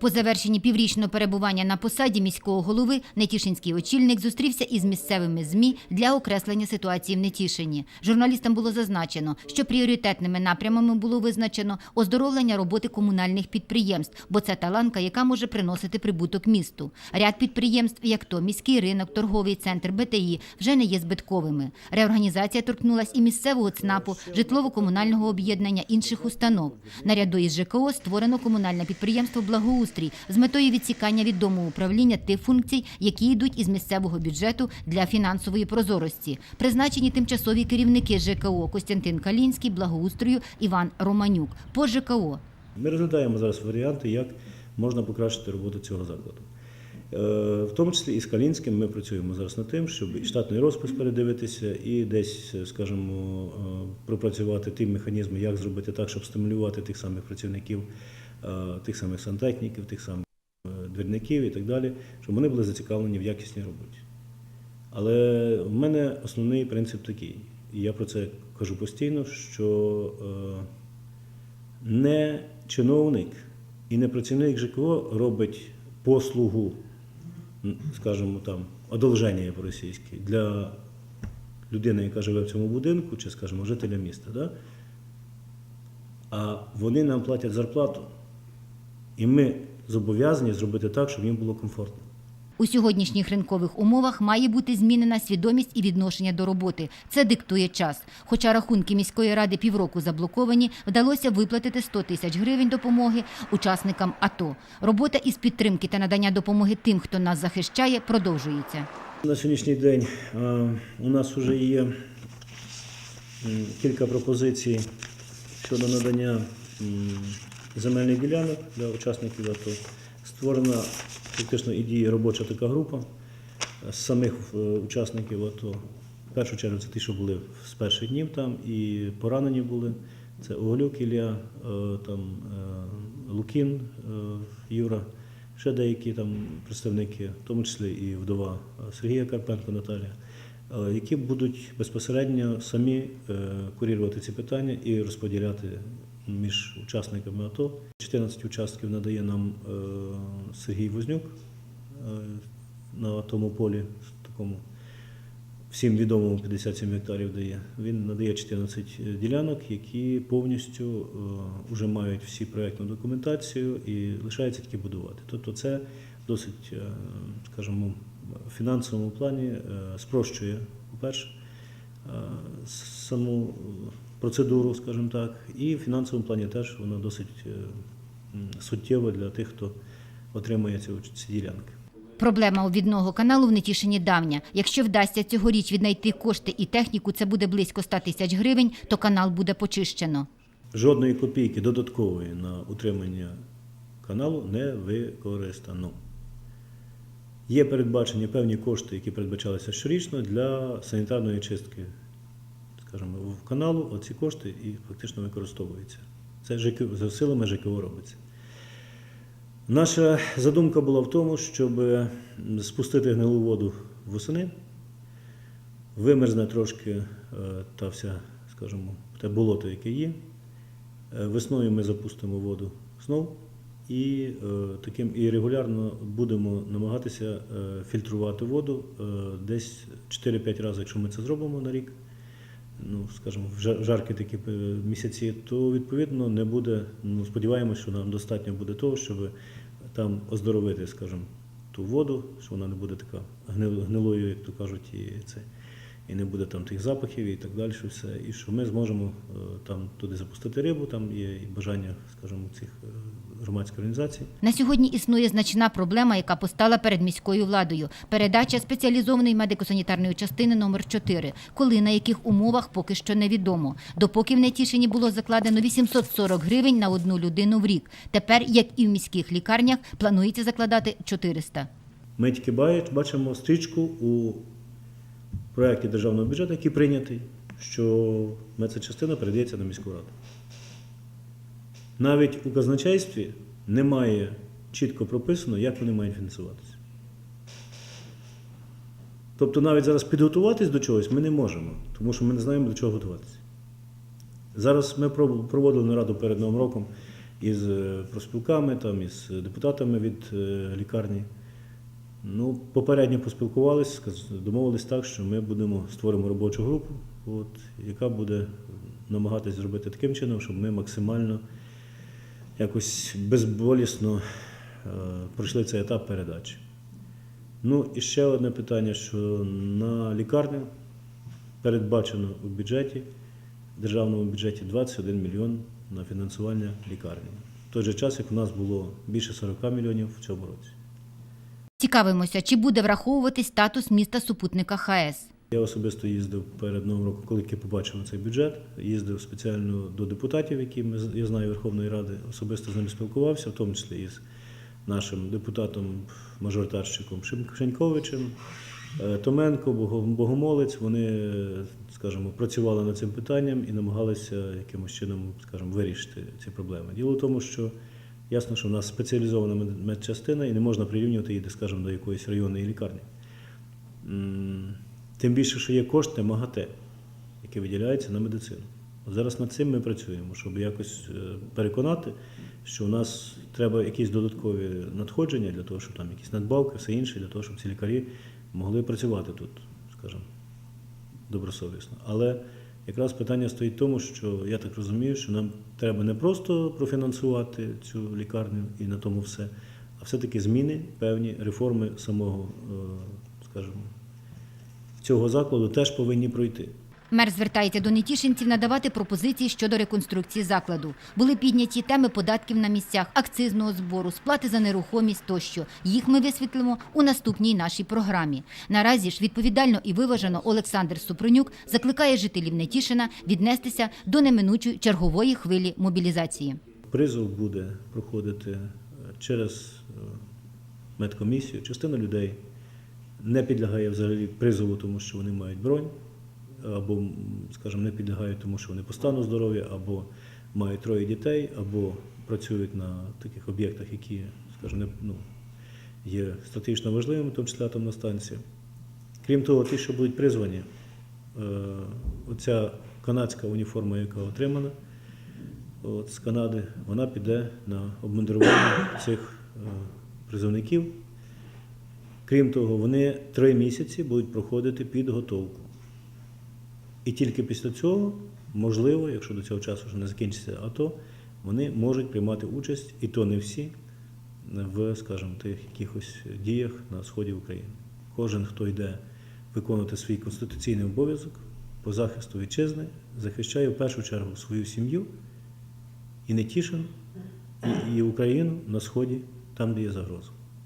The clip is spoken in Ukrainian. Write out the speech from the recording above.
По завершенні піврічного перебування на посаді міського голови Нетішинський очільник зустрівся із місцевими ЗМІ для окреслення ситуації в Нетішині. Журналістам було зазначено, що пріоритетними напрямами було визначено оздоровлення роботи комунальних підприємств, бо це та яка може приносити прибуток місту. Ряд підприємств, як то міський ринок, торговий центр, БТІ, вже не є збитковими. Реорганізація торкнулась і місцевого ЦНАПу, житлово-комунального об'єднання інших установ. Наряду із ЖКО створено комунальне підприємство Благоустрій з метою відсікання від дому управління тих функцій, які йдуть із місцевого бюджету для фінансової прозорості. Призначені тимчасові керівники ЖКО Костянтин Калінський, благоустрою Іван Романюк. По ЖКО Ми розглядаємо зараз варіанти, як можна покращити роботу цього закладу. Е, В тому числі і з Калінським ми працюємо зараз над тим, щоб і штатний розпис передивитися і десь, скажімо, е, пропрацювати ті механізми, як зробити так, щоб стимулювати тих самих працівників, е, тих самих сантехніків, тих самих е, двірників і так далі, щоб вони були зацікавлені в якісній роботі. Але в мене основний принцип такий, і я про це кажу постійно, що е, не чиновник і не працівник ЖКО робить послугу, скажімо там, одолження по-російськи для людини, яка живе в цьому будинку, чи, скажімо, жителя міста. Да? А вони нам платять зарплату. І ми зобов'язані зробити так, щоб їм було комфортно. У сьогоднішніх ринкових умовах має бути змінена свідомість і відношення до роботи. Це диктує час. Хоча рахунки міської ради півроку заблоковані, вдалося виплатити 100 тисяч гривень допомоги учасникам АТО. Робота із підтримки та надання допомоги тим, хто нас захищає, продовжується. На сьогоднішній день е, у нас вже є кілька пропозицій щодо надання земельних ділянок для учасників АТО. Створена фактично і діє робоча така група е, з самих е, учасників АТО. В першу чергу це ті, що були з перших днів там і поранені були. Це Оголюк Ілля, е, там, Лукін Юра, ще деякі там представники, в тому числі і вдова Сергія Карпенко Наталія, які будуть безпосередньо самі курірувати ці питання і розподіляти між учасниками АТО. 14 участків надає нам е, Сергій Вознюк е, на тому полі, такому всім відомому 57 гектарів дає. Він надає 14 ділянок, які повністю вже мають всі проєктну документацію і лишається тільки будувати. Тобто це досить, е, скажімо, в фінансовому плані е, спрощує, по-перше, е, саму е, процедуру, скажімо так, і в фінансовому плані теж вона досить е, м, суттєва для тих, хто отримує ці, ділянки. Проблема обвідного каналу в Нетішині давня. Якщо вдасться цьогоріч віднайти кошти і техніку, це буде близько 100 тисяч гривень, то канал буде почищено. Жодної копійки додаткової на утримання каналу не використано. Є передбачені певні кошти, які передбачалися щорічно для санітарної чистки скажімо, в каналу. Оці кошти і фактично використовуються. Це ЖК, за силами ЖКО робиться. Наша задумка була в тому, щоб спустити гнилу воду восени, вимерзне трошки е, та вся, скажімо, те болото, яке є. Е, Весною ми запустимо воду знов і е, таким і регулярно будемо намагатися е, фільтрувати воду е, десь 4-5 разів, якщо ми це зробимо на рік. Ну, скажімо, в жар- жаркі такі е, місяці, то відповідно не буде. Ну, сподіваємося, що нам достатньо буде того, щоб там оздоровити, скажімо, ту воду, що вона не буде така гнил- гнилою, як то кажуть, і це. І не буде там тих запахів і так далі, все. І що ми зможемо е, там туди запустити рибу, там є і бажання, скажімо, цих е, громадських організацій. На сьогодні існує значна проблема, яка постала перед міською владою. Передача спеціалізованої медико-санітарної частини номер 4 Коли на яких умовах поки що невідомо. Допоки в Нетішині було закладено 840 гривень на одну людину в рік. Тепер, як і в міських лікарнях, планується закладати 400. Ми тільки бачимо стрічку у проєкті державного бюджету, який прийнятий, що медсанчастина передається на міську раду. Навіть у казначействі немає чітко прописано, як вони мають фінансуватися. Тобто навіть зараз підготуватись до чогось ми не можемо, тому що ми не знаємо, до чого готуватися. Зараз ми проводили нараду перед Новим роком із е, профспілками, там, із депутатами від е, лікарні. Ну, попередньо поспілкувалися, домовились так, що ми будемо створимо робочу групу, от, яка буде намагатись зробити таким чином, щоб ми максимально якось безболісно е, пройшли цей етап передачі. Ну і ще одне питання, що на лікарню передбачено у бюджеті, в державному бюджеті 21 мільйон на фінансування лікарні. В той же час, як у нас було більше 40 мільйонів в цьому році. Цікавимося, чи буде враховуватись статус міста супутника ХАЕС. Я особисто їздив перед Новим роком, коли тільки побачив цей бюджет. Їздив спеціально до депутатів, які ми я знаю Верховної Ради, особисто з ними спілкувався, в тому числі із нашим депутатом, мажоритарщиком Шим- Шеньковичем, е, Томенко, Богомолець. Вони, е, скажімо, працювали над цим питанням і намагалися якимось чином, скажімо, вирішити ці проблеми. Діло в тому, що ясно, що в нас спеціалізована медчастина і не можна прирівнювати її, скажімо, до якоїсь районної лікарні. Тим більше, що є кошти МАГАТЕ, які виділяються на медицину. От зараз над цим ми працюємо, щоб якось е, переконати, що у нас треба якісь додаткові надходження для того, щоб там якісь надбавки, все інше, для того, щоб ці лікарі могли працювати тут, скажімо, добросовісно. Але якраз питання стоїть в тому, що я так розумію, що нам треба не просто профінансувати цю лікарню і на тому все, а все-таки зміни, певні реформи самого, е, скажімо, цього закладу теж повинні пройти. Мер звертається до нетішинців надавати пропозиції щодо реконструкції закладу. Були підняті теми податків на місцях, акцизного збору, сплати за нерухомість тощо. Їх ми висвітлимо у наступній нашій програмі. Наразі ж відповідально і виважено Олександр Супронюк закликає жителів Нетішина віднестися до неминучої чергової хвилі мобілізації. Призов буде проходити е, через е, медкомісію. Частина людей не підлягає взагалі призову, тому що вони мають бронь, або, скажімо, не підлягають, тому що вони по стану здоров'я, або мають троє дітей, або працюють на таких об'єктах, які, скажімо, не, ну, є стратегічно важливими, в тому числі атомна станція. Крім того, ті, що будуть призвані, е, оця канадська уніформа, яка отримана, от, з Канади, вона піде на обмундирування цих е, призовників. Крім того, вони три місяці будуть проходити підготовку. І тільки після цього, можливо, якщо до цього часу вже не закінчиться АТО, вони можуть приймати участь, і то не всі, в, скажімо, тих якихось діях на сході України. Кожен, хто йде виконувати свій конституційний обов'язок по захисту вітчизни, захищає в першу чергу свою сім'ю і не Тішин, і, Україну на сході, там, де є загроза.